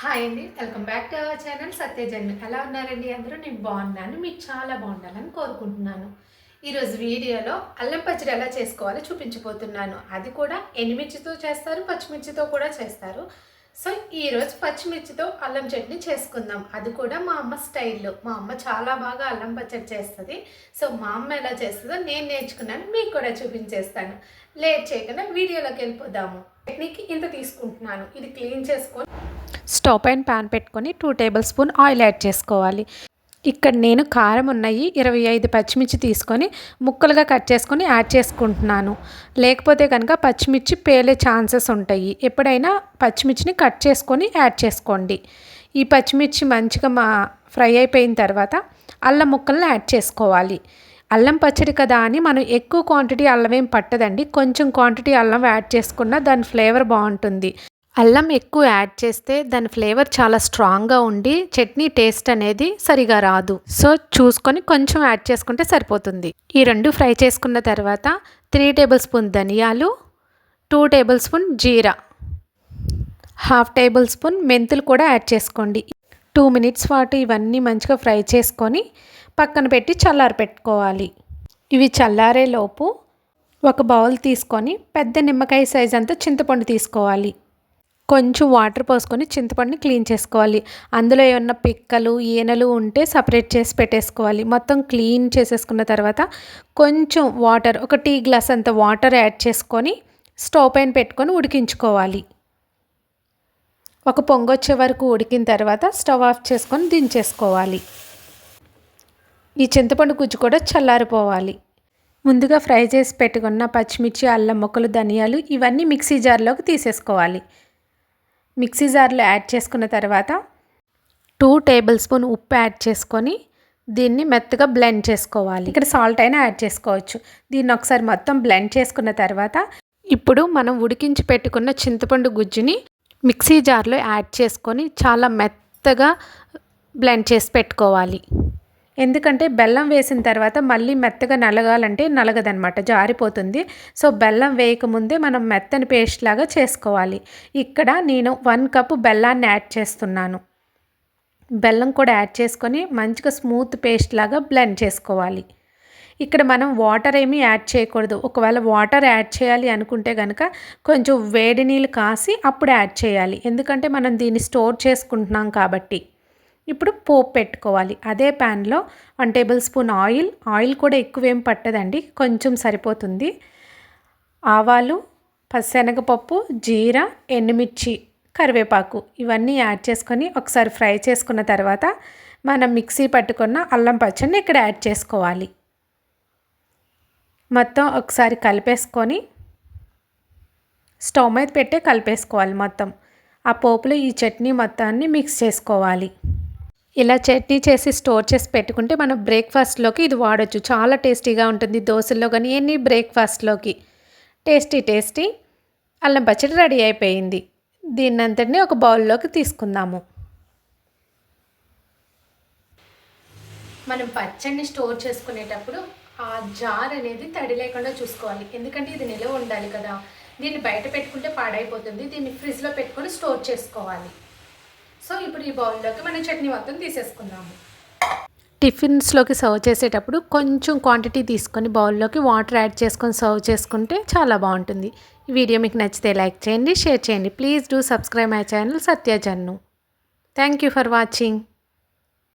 Hi అండి welcome back to our channel సత్యజన్మ ఎలా ఉన్నారండి అందరూ? నేను బాగున్నాను మీకు చాలా బాగుండాలని కోరుకుంటున్నాను. ఈరోజు వీడియోలో అల్లం పచ్చడి ఎలా చేసుకోవాలో చూపించబోతున్నాను. అది కూడా ఎనిమిర్చితో చేస్తారు పచ్చిమిర్చితో కూడా చేస్తారు. సో ఈరోజు పచ్చిమిర్చితో అల్లం చట్నీ చేసుకుందాం. అది కూడా మా అమ్మ స్టైల్లో. మా అమ్మ చాలా బాగా అల్లం పచ్చడి చేస్తుంది. సో మా అమ్మ ఎలా చేస్తుందో నేను నేర్చుకున్నాను మీకు కూడా చూపించేస్తాను. లేట్ చేయకుండా వీడియోలోకి వెళ్ళిపోదాము. చట్నీకి ఇంత తీసుకుంటున్నాను. ఇది క్లీన్ చేసుకొని స్టవ్ పైన పాన్ పెట్టుకొని two table spoon oil add చేసుకోవాలి. ఇక్కడ నేను కారం ఉన్నాయి ఇరవై ఐదు పచ్చిమిర్చి తీసుకొని ముక్కలుగా కట్ చేసుకొని యాడ్ చేసుకుంటున్నాను. లేకపోతే కనుక పచ్చిమిర్చి పేలే ఛాన్సెస్ ఉంటాయి. ఎప్పుడైనా పచ్చిమిర్చిని కట్ చేసుకొని యాడ్ చేసుకోండి. ఈ పచ్చిమిర్చి మంచిగా మా ఫ్రై అయిపోయిన తర్వాత అల్లం ముక్కలను యాడ్ చేసుకోవాలి. అల్లం పచ్చడి కదా అని మనం ఎక్కువ క్వాంటిటీ అల్లం ఏం పట్టదండి. కొంచెం క్వాంటిటీ అల్లం యాడ్ చేసుకున్నా దాని ఫ్లేవర్ బాగుంటుంది. అల్లం ఎక్కువ యాడ్ చేస్తే దాని ఫ్లేవర్ చాలా స్ట్రాంగ్గా ఉండి చట్నీ టేస్ట్ అనేది సరిగా రాదు. సో చూసుకొని కొంచెం యాడ్ చేసుకుంటే సరిపోతుంది. ఈ రెండు ఫ్రై చేసుకున్న తర్వాత త్రీ టేబుల్ స్పూన్ ధనియాలు టూ టేబుల్ స్పూన్ జీరా హాఫ్ టేబుల్ స్పూన్ మెంతులు కూడా యాడ్ చేసుకోండి. టూ మినిట్స్ పాటు ఇవన్నీ మంచిగా ఫ్రై చేసుకొని పక్కన పెట్టి చల్లారి పెట్టుకోవాలి. ఇవి చల్లారే లోపు ఒక బౌల్ తీసుకొని పెద్ద నిమ్మకాయ సైజ్ అంతా చింతపండు తీసుకోవాలి. కొంచెం వాటర్ పోసుకొని చింతపండుని క్లీన్ చేసుకోవాలి. అందులో ఏమన్నా పిక్కలు ఈనలు ఉంటే సపరేట్ చేసి పెట్టేసుకోవాలి. మొత్తం క్లీన్ చేసేసుకున్న తర్వాత కొంచెం వాటర్ ఒక టీ గ్లాస్ అంత వాటర్ యాడ్ చేసుకొని స్టవ్ పైన పెట్టుకొని ఉడికించుకోవాలి. ఒక పొంగొచ్చే వరకు ఉడికిన తర్వాత స్టవ్ ఆఫ్ చేసుకొని దించేసుకోవాలి. ఈ చింతపండు గుజ్జు కూడా చల్లారిపోవాలి. ముందుగా ఫ్రై చేసి పెట్టుకున్న పచ్చిమిర్చి అల్లం ముక్కలు ధనియాలు ఇవన్నీ మిక్సీ జార్లోకి తీసేసుకోవాలి. మిక్సీ జార్లో యాడ్ చేసుకున్న తర్వాత టూ టేబుల్ స్పూన్ ఉప్పు యాడ్ చేసుకొని దీన్ని మెత్తగా బ్లెండ్ చేసుకోవాలి. ఇక్కడ సాల్ట్ అయినా యాడ్ చేసుకోవచ్చు. దీన్ని ఒకసారి మొత్తం బ్లెండ్ చేసుకున్న తర్వాత ఇప్పుడు మనం ఉడికించి పెట్టుకున్న చింతపండు గుజ్జుని మిక్సీ జార్లో యాడ్ చేసుకొని చాలా మెత్తగా బ్లెండ్ చేసి పెట్టుకోవాలి. ఎందుకంటే బెల్లం వేసిన తర్వాత మళ్ళీ మెత్తగా నలగాలంటే నలగదనమాట జారిపోతుంది. సో బెల్లం వేయకముందే మనం మెత్తని పేస్ట్ లాగా చేసుకోవాలి. ఇక్కడ నేను వన్ కప్ బెల్లాన్ని యాడ్ చేస్తున్నాను. బెల్లం కూడా యాడ్ చేసుకొని మంచిగా స్మూత్ పేస్ట్ లాగా బ్లెండ్ చేసుకోవాలి. ఇక్కడ మనం వాటర్ ఏమీ యాడ్ చేయకూడదు. ఒకవేళ వాటర్ యాడ్ చేయాలి అనుకుంటే కనుక కొంచెం వేడి నీళ్ళు కాసి అప్పుడు యాడ్ చేయాలి. ఎందుకంటే మనం దీన్ని స్టోర్ చేసుకుంటున్నాం కాబట్టి. ఇప్పుడు పోపు పెట్టుకోవాలి. అదే ప్యాన్లో one table spoon oil. Oil కూడా ఎక్కువేం పట్టదండి. కొంచెం సరిపోతుంది. ఆవాలు పచ్చనగపప్పు జీరా ఎండుమిర్చి కరివేపాకు ఇవన్నీ యాడ్ చేసుకొని ఒకసారి ఫ్రై చేసుకున్న తర్వాత మనం మిక్సీ పట్టుకున్న అల్లం పచ్చడిని ఇక్కడ యాడ్ చేసుకోవాలి. మొత్తం ఒకసారి కలిపేసుకొని స్టవ్ మీద పెట్టే కలిపేసుకోవాలి మొత్తం. ఆ పోపులో ఈ చట్నీ మొత్తాన్ని మిక్స్ చేసుకోవాలి. ఇలా చట్నీ చేసి స్టోర్ చేసి పెట్టుకుంటే మనం బ్రేక్ఫాస్ట్లోకి ఇది వాడచ్చు. చాలా టేస్టీగా ఉంటుంది దోశల్లో కానీ ఎన్ని బ్రేక్ఫాస్ట్లోకి. Tasty tasty. అల్లం పచ్చడి రెడీ అయిపోయింది. దీన్నంతటినీ ఒక బౌల్లోకి తీసుకుందాము. మనం పచ్చడిని స్టోర్ చేసుకునేటప్పుడు ఆ జార్ అనేది తడి లేకుండా చూసుకోవాలి. ఎందుకంటే ఇది నిలవ ఉండాలి కదా. దీన్ని బయట పెట్టుకుంటే పాడైపోతుంది. దీన్ని ఫ్రిడ్జ్లో పెట్టుకొని స్టోర్ చేసుకోవాలి. సో ఇప్పుడు ఈ బౌల్లోకి మనం చట్నీ మొత్తం తీసేసుకుందాము. టిఫిన్స్లోకి సర్వ్ చేసేటప్పుడు కొంచెం క్వాంటిటీ తీసుకొని బౌల్లోకి వాటర్ యాడ్ చేసుకొని సర్వ్ చేసుకుంటే చాలా బాగుంటుంది. ఈ వీడియో మీకు నచ్చితే లైక్ చేయండి షేర్ చేయండి. Please do subscribe my channel సత్యజన్ను thank you for watching.